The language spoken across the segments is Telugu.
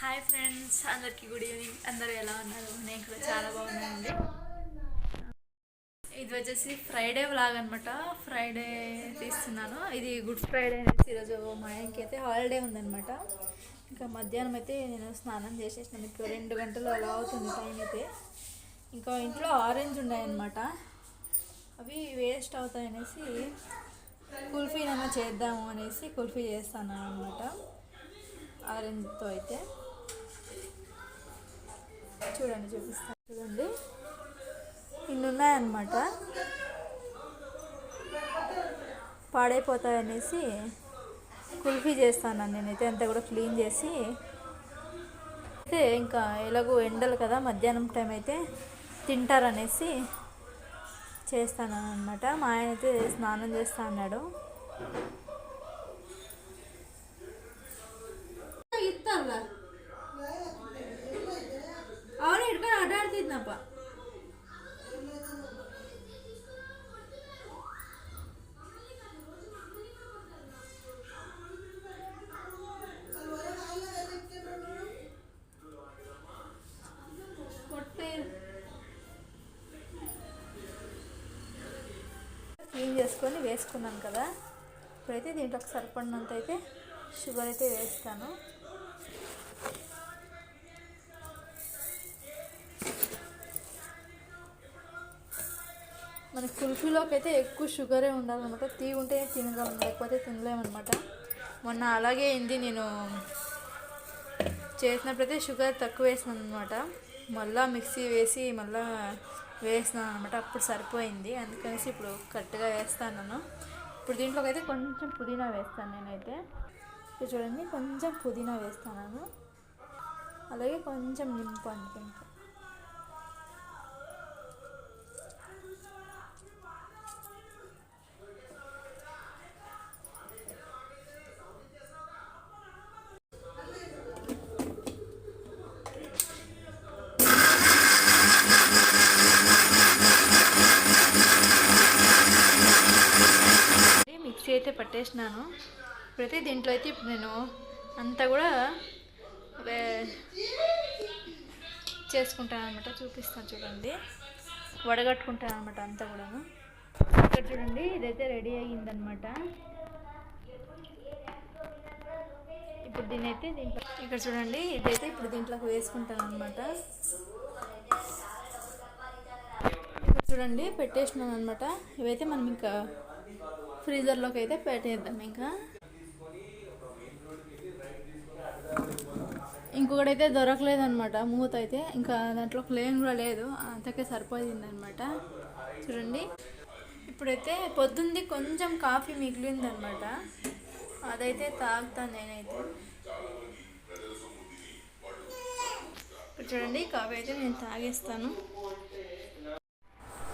హాయ్ ఫ్రెండ్స్ అందరికీ గుడ్ ఈవినింగ్ అందరూ ఎలా ఉన్నారు? నేను కూడా చాలా బాగున్నానండి. ఇది వచ్చేసి ఫ్రైడే వ్లాగ్ అనమాట ఫ్రైడే తీస్తున్నాను. ఇది గుడ్ ఫ్రైడే అనేసి ఈరోజు మా ఆయనకి అయితే హాలిడే ఉందనమాట ఇంకా మధ్యాహ్నం అయితే నేను స్నానం చేసేసినాను. ఇంకా రెండు గంటలు అలా అవుతుంది టైం అయితే. ఇంకా ఇంట్లో ఆరెంజ్ ఉన్నాయన్నమాట. అవి వేస్ట్ అవుతాయనేసి కుల్ఫీ ఏమైనా చేద్దాము అనేసి కుల్ఫీ చేస్తాను అనమాట ఆరెంజ్తో అయితే. చూడండి చూపిస్తాను చూడండి. ఇన్ని ఉన్నాయన్నమాట పాడైపోతాయనేసి కుల్ఫీ చేస్తాను నేనైతే అంతా కూడా క్లీన్ చేసి. అయితే ఇంకా ఎలాగో ఎండలు కదా మధ్యాహ్నం టైం అయితే తింటారనేసి చేస్తాను అనమాట మా ఆయన అయితే స్నానం చేస్తా అన్నాడు. చేసుకొని వేసుకున్నాను కదా. ఇప్పుడైతే దీంట్లోకి సరిపడినంత అయితే షుగర్ అయితే వేస్తాను. మన కుల్ఫీలోకి అయితే ఎక్కువ షుగరే ఉండాలన్నమాట. తీ ఉంటే తినగలం లేకపోతే తినలేమన్నమాట. మొన్న అలాగే అయింది నేను చేసినప్పుడైతే షుగర్ తక్కువ వేసినాను అనమాట మళ్ళీ మిక్సీ వేసి మళ్ళీ వేస్తున్నాను అనమాట అప్పుడు సరిపోయింది. అందుకనేసి ఇప్పుడు కరెక్ట్గా వేస్తాను ఇప్పుడు దీంట్లోకి అయితే కొంచెం పుదీనా వేస్తాను నేనైతే. ఇప్పుడు చూడండి కొంచెం పుదీనా వేస్తాను అలాగే కొంచెం నింపు ఇంకా మిక్సీ అయితే చేసినాను. ప్రతి దీంట్లో అయితే ఇప్పుడు నేను అంతా కూడా వే- చేసుకుంటాను అనమాట చూపిస్తాను చూడండి. వడగట్టుకుంటాను అనమాట అంతా కూడాను. ఇక్కడ చూడండి ఇదైతే రెడీ అయ్యిందనమాట ఇప్పుడు దీని అయితే దీంట్లో ఇక్కడ చూడండి ఇదైతే ఇప్పుడు దీంట్లోకి వేసుకుంటాను అనమాట చూడండి పెట్టేసినాను అనమాట ఇవైతే మనం ఇంకా ఫ్రీజర్లోకి అయితే పెట్టేద్దాం ఇంకా. ఇంకొకటి అయితే దొరకలేదు అనమాట మూత అయితే ఇంకా దాంట్లో క్లేమ్ కూడా లేదు అంతకే సరిపోయింది అనమాట చూడండి. ఇప్పుడైతే పొద్దుంది కొంచెం కాఫీ మిగిలింది అనమాట అదైతే తాగుతాను నేనైతే. ఇప్పుడు చూడండి కాఫీ అయితే నేను తాగేస్తాను.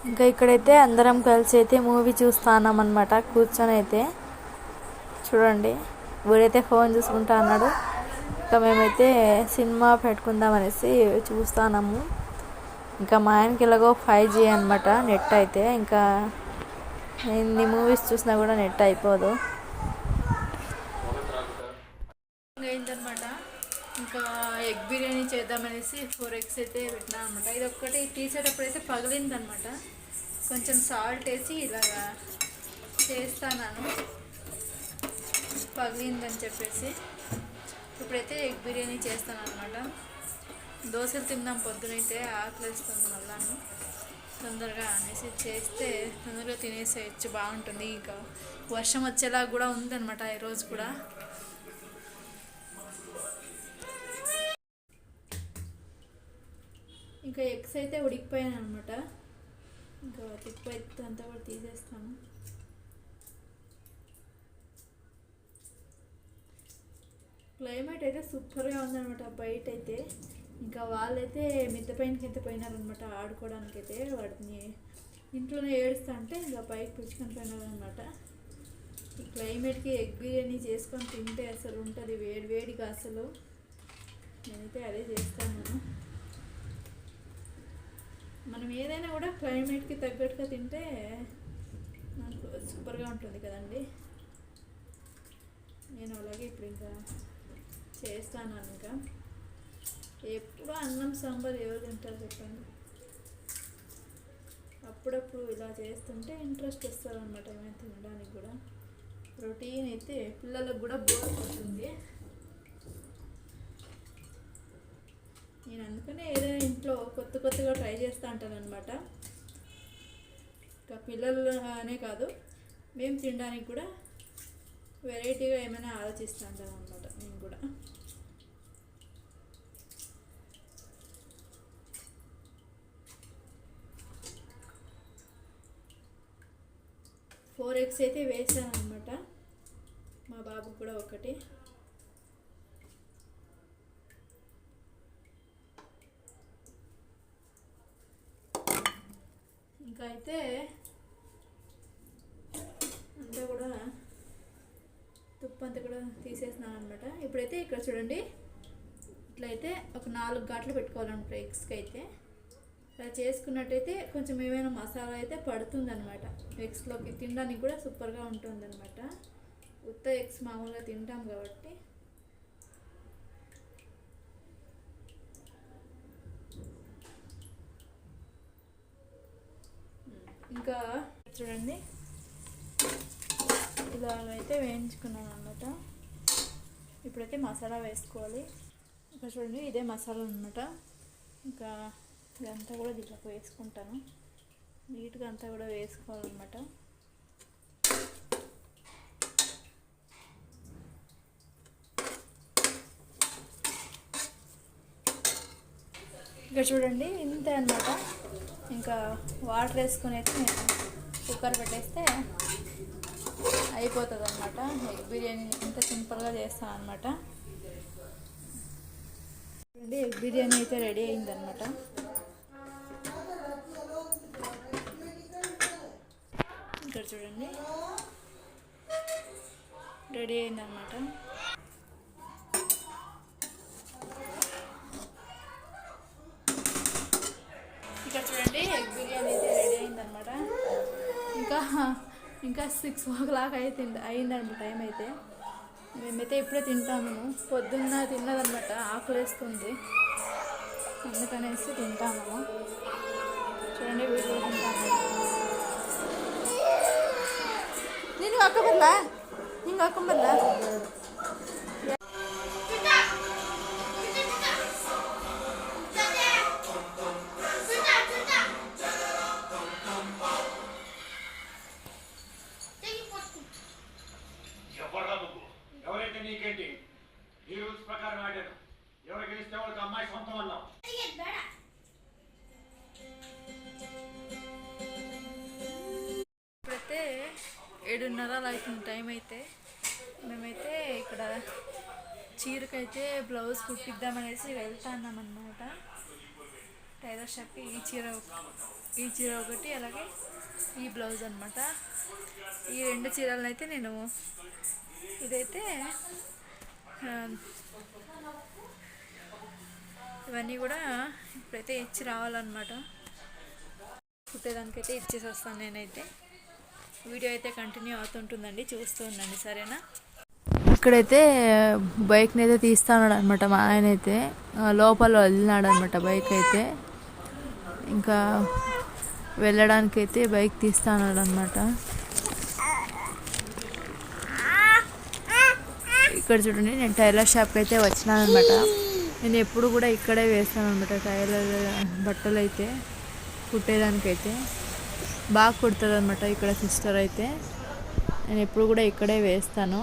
ఇంకా ఇక్కడైతే అందరం కలిసి అయితే మూవీ చూస్తున్నాం అనమాట కూర్చొని అయితే. చూడండి వీడైతే ఫోన్ చూసుకుంటా అన్నాడు. ఇంకా మేమైతే సినిమా పెట్టుకుందాం అనేసి చూస్తున్నాము. ఇంకా మా ఆయనకి ఎలాగో ఫైవ్ జీ అనమాట నెట్ అయితే. ఇంకా ఎన్ని మూవీస్ చూసినా కూడా నెట్ అయిపోదు. అయిందనమాట ఇంకా ఎగ్ బిర్యానీ చేద్దామనేసి ఫోర్ ఎగ్స్ అయితే పెట్టినా అనమాట ఇది ఒక్కటి తీసేటప్పుడు అయితే పగిలిందనమాట కొంచెం సాల్ట్ వేసి ఇలాగా చేస్తాను పగిలిందని చెప్పేసి. ఇప్పుడైతే ఎగ్ బిర్యానీ చేస్తాను అనమాట దోశలు తిందాం పొద్దునైతే ఆకలిస్తుంది మళ్ళాను తొందరగా అనేసి చేస్తే తొందరగా తినేసేయచ్చు బాగుంటుంది. ఇంకా వర్షం వచ్చేలా కూడా ఉందన్నమాట ఈరోజు కూడా. ఇంకా ఎగ్స్ అయితే ఉడికిపోయాను అనమాట ఇంకా తిప్పు అంతా కూడా తీసేస్తాను. క్లైమేట్ అయితే సూపర్గా ఉందనమాట బయట అయితే ఇంకా వాళ్ళైతే మిద్ద పైనకి అయితే పోయినారనమాట ఆడుకోవడానికి అయితే వాటిని ఇంట్లోనే ఏడుస్తా అంటే ఇంకా పైకి పుచ్చుకొని పోయినారనమాట ఈ క్లైమేట్కి ఎగ్ బిర్యానీ చేసుకొని తింటే అసలు ఉంటుంది వేడి వేడిగా అసలు. నేనైతే అదే చేస్తాను. మనం ఏదైనా కూడా క్లైమేట్కి తగ్గట్టుగా తింటే మనకు సూపర్గా ఉంటుంది కదండి. నేను అలాగే ఇప్పుడు ఇంకా చేస్తాను ఇంకా ఎప్పుడు అన్నం సాంబార్ ఎవరు తింటారు చెప్పండి? అప్పుడప్పుడు ఇలా చేస్తుంటే ఇంట్రెస్ట్ వస్తుంది అనమాట ఏమైనా తినడానికి కూడా. ప్రోటీన్ అయితే పిల్లలకు కూడా బోర్ పడుతుంది నేను అందుకనే ఏదైనా ఇంట్లో కొత్త కొత్తగా ట్రై చేస్తూ ఉంటాను అనమాట ఇంకా పిల్లలు అనే కాదు మేము తినడానికి కూడా వెరైటీగా ఏమైనా ఆలోచిస్తూ ఉంటాను అనమాట నేను కూడా. ఫోర్ ఎగ్స్ అయితే వేసాను అనమాట మా బాబు కూడా ఒకటి ఇంకా అయితే అంతా కూడా తుప్పు అంతా కూడా తీసేసినాను అనమాట ఇప్పుడైతే ఇక్కడ చూడండి ఇట్లయితే ఒక నాలుగు గాట్లు పెట్టుకోవాలన్నమాట ఎగ్స్కి అయితే. ఇలా చేసుకున్నట్టయితే కొంచెం ఏమైనా మసాలా అయితే పడుతుంది అనమాట ఎగ్స్లోకి తినడానికి కూడా సూపర్గా ఉంటుందన్నమాట. ఉత్త ఎగ్స్ మామూలుగా తింటాం కాబట్టి. ఇంకా చూడండి ఇలా అయితే వేయించుకున్నాను అనమాట ఇప్పుడైతే మసాలా వేసుకోవాలి. ఇక్కడ చూడండి ఇదే మసాలా అనమాట ఇంకా ఇదంతా కూడా దీంట్లో వేసుకుంటాను. నీట్గా అంతా కూడా వేసుకోవాలన్నమాట. ఇక్కడ చూడండి ఇంతే అనమాట ఇంకా వాటర్ వేసుకొని అయితే కుక్కర్ పెట్టేస్తే అయిపోతుంది అనమాట ఎగ్ బిర్యానీ ఇంత సింపుల్గా చేస్తాను అనమాట చూడండి ఎగ్ బిర్యానీ అయితే రెడీ అయిందనమాట ఇక్కడ చూడండి. రెడీ అయిందనమాట ఇక్కడ చూడండి ఎగ్ బిర్యానీ అయితే రెడీ అయిందనమాట ఇంకా ఇంకా సిక్స్ ఓ క్లాక్ అయితే అయిందనమాట టైం అయితే. మేమైతే ఇప్పుడే తింటాము. పొద్దున్న తిన్నదనమాట. ఆకులేస్తుంది అందుకనేసి తింటాము. చూడండి వీడియో తింటాము. నేను అక్కబర్లా ఇంకా అక్కబర్లా ఏడున్నర అలా అవుతుంది టైం అయితే. మేమైతే ఇక్కడ చీరకైతే బ్లౌజ్ కుట్టిద్దామనేసి వెళ్తాన్నాం అనమాట టైలర్ షాప్కి ఈ చీర ఒక- ఈ చీర ఒకటి అలాగే ఈ బ్లౌజ్ అనమాట ఈ రెండు చీరలను అయితే నేను ఇదైతే ఇవన్నీ కూడా ఇప్పుడైతే ఇచ్చి రావాలన్నమాట. కుట్టేదానికైతే ఇచ్చేసి వస్తాను నేనైతే. వీడియో అయితే కంటిన్యూ అవుతుంటుందండి చూస్తూ ఉండండి సరేనా? ఇక్కడైతే బైక్ని అయితే తీస్తాడు అనమాట మా ఆయన అయితే లోపల వెళ్ళినాడు అనమాట బైక్ అయితే ఇంకా వెళ్ళడానికి అయితే బైక్ తీస్తాడు అనమాట ఇక్కడ చూడండి నేను టైలర్ షాప్కి అయితే వచ్చినాను అనమాట నేను ఎప్పుడు కూడా ఇక్కడే వేస్తాను అనమాట టైలర్ బట్టలు అయితే కుట్టేదానికైతే. బాగా కుడుతుంది అనమాట ఇక్కడ సిస్టర్ అయితే. నేను ఎప్పుడు కూడా ఇక్కడే వేస్తాను.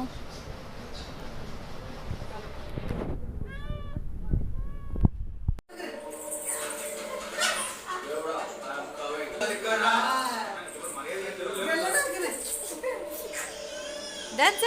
డాన్స్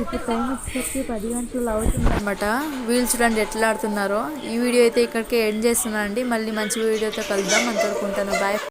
ఇప్పుడు టైం వచ్చేసరికి పది గంటలు అవుతుందన్నమాట. వీళ్ళు చూడండి ఎట్లా ఆడుతున్నారో. ఈ వీడియో అయితే ఇక్కడికే ఎండ్ చేస్తున్నాను అండి మళ్ళీ మంచి వీడియోతో కలుద్దాం. అంతవరకు ఉంటాను. బాయ్.